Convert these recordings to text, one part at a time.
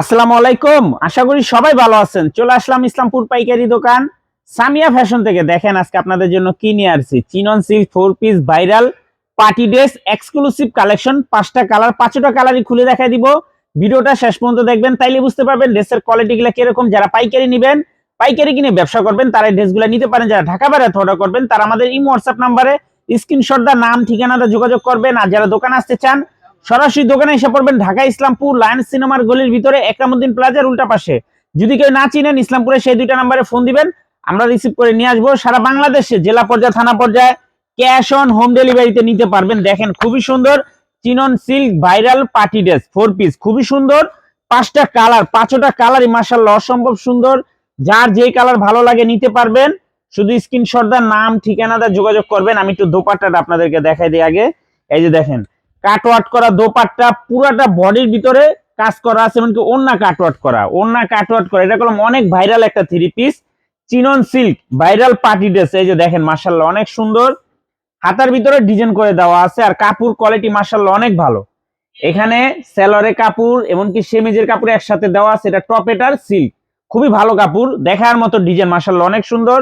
আসসালামু আলাইকুম। আশা করি সবাই ভালো আছেন। চলে আসলাম ইসলামপুর পাইকারি দোকান। সামিয়া ফ্যাশন থেকে দেখেন আজকে আপনাদের জন্য কি নিয়ে আসছি। Chinon silk four piece viral party dress exclusive collection. পাঁচটা কালার, পাঁচটা কালারই খুলে দেখাই দিব। ভিডিওটা শেষ পর্যন্ত দেখবেন, তাইলে বুঝতে পারবেন ড্রেসের কোয়ালিটি গুলা কীরকম। যারা পাইকারি নেবেন, পাইকারি কিনে ব্যবসা করবেন, তারা এই ড্রেসগুলো নিতে পারেন। যারা ঢাকা বাইরে অর্ডার করবেন, তারা আমাদের ইমো হোয়াটসঅ্যাপ নাম্বারে স্ক্রিনশট দা নাম, ঠিকানাটা যোগাযোগ করবেন। আর যারা দোকানে আসতে চান সরাসরি দোকানে এসে পড়বেন ঢাকা ইসলামপুর লায়ন্স সিনেমার গলির ভিতরে একরামুদ্দিন প্লাজার উল্টা পাশে। যদি কেউ না চিনেন ইসলামপুরে সেই দুইটা নাম্বারে ফোন দিবেন, আমরা রিসিভ করে নিয়ে আসব। সারা বাংলাদেশে জেলা পর্যায়ে, থানা পর্যায়ে ক্যাশ অন হোম ডেলিভারিতে নিতে পারবেন। দেখেন খুবই সুন্দর chinon silk viral party dress four piece খুবই সুন্দর। পাঁচটা কালার, পাঁচটা কালারই মাসাল্লাহ অসম্ভব সুন্দর। যার যে কালার ভালো লাগে নিতে পারবেন। শুধু স্ক্রিনশট দা নাম, ঠিকানা দা যোগাযোগ করবেন। আমি একটু দোপাট্টাটা আপনাদেরকে দেখাই দিই আগে। এই যে দেখেন কাটওয়াট করা দোপাট্টা, পুরাটা বডির ভিতরে কাজ করা আছে, এমনকি ওন্না কাটওয়াট করা। ওন্না কাটওয়াট করা, এটা করলাম অনেক ভাইরাল একটা three piece chinon silk viral party dress এই যে দেখেন মার্শাল্লাহ অনেক সুন্দর। হাতার ভিতরে ডিজাইন করে দেওয়া আছে, আর কাপড় কোয়ালিটি মার্শাল্লাহ অনেক ভালো। এখানে সেলরে কাপড়, এমনকি সেমিজের কাপড় একসাথে দেওয়া আছে, এটা টপেটার সিল্ক খুবই ভালো কাপড়, দেখার মতো ডিজাইন মার্শাল্লাহ অনেক সুন্দর।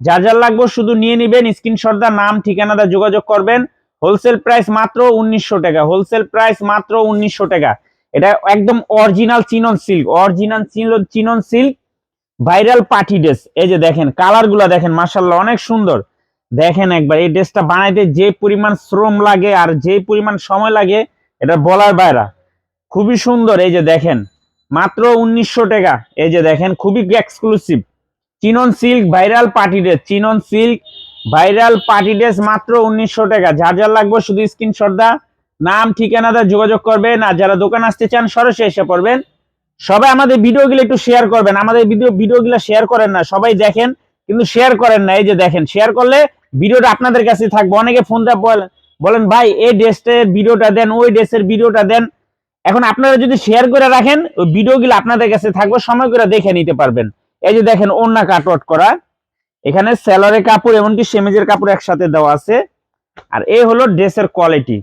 যার যার লাগবে শুধু নিয়ে নিবেন স্ক্রিনশট দা নাম ঠিকানাটা যোগাযোগ করবেন। হোলসেল প্রাইস মাত্র উনিশশো টাকা, হোলসেল প্রাইস মাত্র উনিশশো টাকা। এটা একদম original chinon silk, original chinon silk, viral party dress. এই যে দেখেন কালারগুলা দেখেন মার্শাল্লাহ অনেক সুন্দর। দেখেন একবার, এই ড্রেসটা বানাইতে যে পরিমাণ শ্রম লাগে আর যে পরিমাণ সময় লাগে, এটা বলার বাইরা। খুবই সুন্দর, এই যে দেখেন, মাত্র উনিশশো টাকা। এই যে দেখেন, খুবই exclusive chinon silk, viral party dress, chinon silk viral party dress মাত্র উনিশশো টাকা। যার যার লাগবে শুধু স্ক্রিনশট দা নাম ঠিকানা দা যোগাযোগ করবেন আর যারা দোকান আসতে চান, সরাসরি এসে পড়বেন। সবাই আমাদের ভিডিওগুলো একটু শেয়ার করবেন। আমাদের ভিডিও, ভিডিওগুলো শেয়ার করেন না, সবাই দেখেন, কিন্তু শেয়ার করেন না। এই যে দেখেন শেয়ার করলে ভিডিওটা আপনাদের কাছে থাকবে। অনেকে ফোন দেয় বলেন বলেন, ভাই, এই ড্রেসের ভিডিওটা দেন, ওই ড্রেসের ভিডিওটা দেন। এখন আপনারা যদি শেয়ার করে রাখেন, ওই ভিডিওগুলো আপনাদের কাছে থাকবে। সময় করে দেখে নিতে পারবেন। এই যে দেখেন ওন্না কাটওয়াট করা। এখানে স্যালারের কাপড় এমনকি সেমিজের কাপড় একসাথে দেওয়া আছে। আর এই হলো ড্রেসের কোয়ালিটি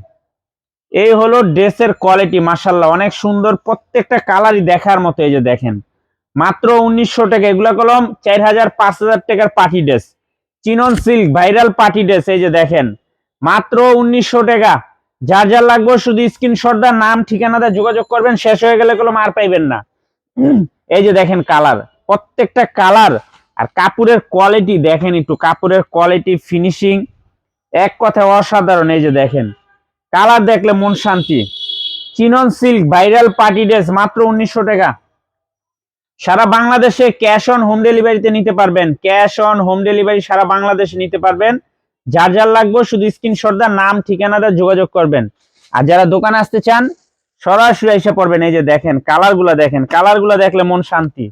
এই হলো ড্রেসের কোয়ালিটি মাসাল্লাহ অনেক সুন্দর, প্রত্যেকটা কালারই দেখার মতো এই যে দেখেন। মাত্র উনিশশো টাকা, এগুলা কলম চার হাজার পাঁচ হাজার টাকার party dress chinon silk viral party dress এই যে দেখেন। মাত্র উনিশশো টাকা। যার যার লাগবে শুধু স্ক্রিনশট দা নাম ঠিকানাটা যোগাযোগ করবেন, শেষ হয়ে গেলে কলম আর পাইবেন না। এই যে দেখেন কালার প্রত্যেকটা কালার আর কাপড়ের কোয়ালিটি দেখেন একটু, কাপড়ের কোয়ালিটি ফিনিশিং এক কথা অসাধারণ, এই যে দেখেন। কালার দেখলে মন শান্তি। Chinon silk viral party dress মাত্র উনিশশো টাকা। সারা বাংলাদেশে ক্যাশ অন হোম ডেলিভারিতে নিতে পারবেন। ক্যাশ অন হোম ডেলিভারি সারা বাংলাদেশে নিতে পারবেন। যার যার লাগবে শুধু স্ক্রিনশট দা নাম ঠিকানাটা যোগাযোগ করবেন। আর যারা দোকানে আসতে চান, সরাসরি এসে পড়বেন। এই যে দেখেন কালারগুলা দেখেন। কালারগুলা দেখলে মন শান্তি।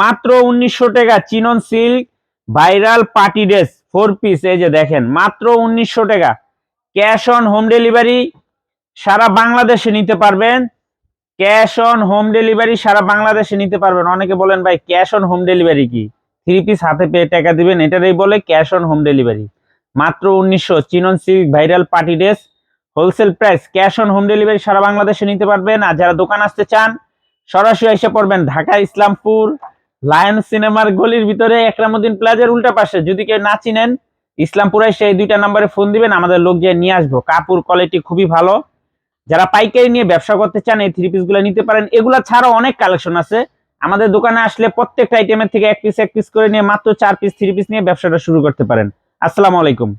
মাত্র উনিশশো টাকা chinon silk, viral party dress four piece এই যে দেখেন, মাত্র উনিশশো টাকা। ক্যাশ অন হোম ডেলিভারি সারা বাংলাদেশে নিতে পারবেন। ক্যাশ অন হোম ডেলিভারি সারা বাংলাদেশে নিতে পারবেন। অনেকে বলেন, ভাই, ক্যাশ অন হোম ডেলিভারি কি? থ্রি পিস হাতে পেয়ে টাকা দিবেন, এটারই বলে ক্যাশ অন হোম ডেলিভারি। মাত্র উনিশশো, chinon silk, viral party dress. Wholesale price cash on home delivery সারা বাংলাদেশে নিতে পারবেন। আর যারা দোকান আসতে চান সরাসরি এসে পড়বেন ঢাকা ইসলামপুর লায়ন সিনেমার গলির ভিতরে একরামুদ্দিন প্লাজার উল্টা পাশে। যদি কেউ না চিনেন, ইসলামপুরে সেই দুইটা নাম্বারে ফোন দিবেন, আমাদের লোক যে নিয়ে আসব। কাপড় কোয়ালিটি খুবই ভালো। যারা পাইকারি নিয়ে ব্যবসা করতে চান, এই থ্রি পিসগুলো নিতে পারেন। এগুলা ছাড়াও অনেক কালেকশন আছে। আমাদের দোকানে আসলে প্রত্যেকটা আইটেমের থেকে এক পিস এক পিস করে নিয়ে মাত্র চার পিস থ্রি পিস নিয়ে ব্যবসাটা শুরু করতে পারেন। আসসালামু আলাইকুম।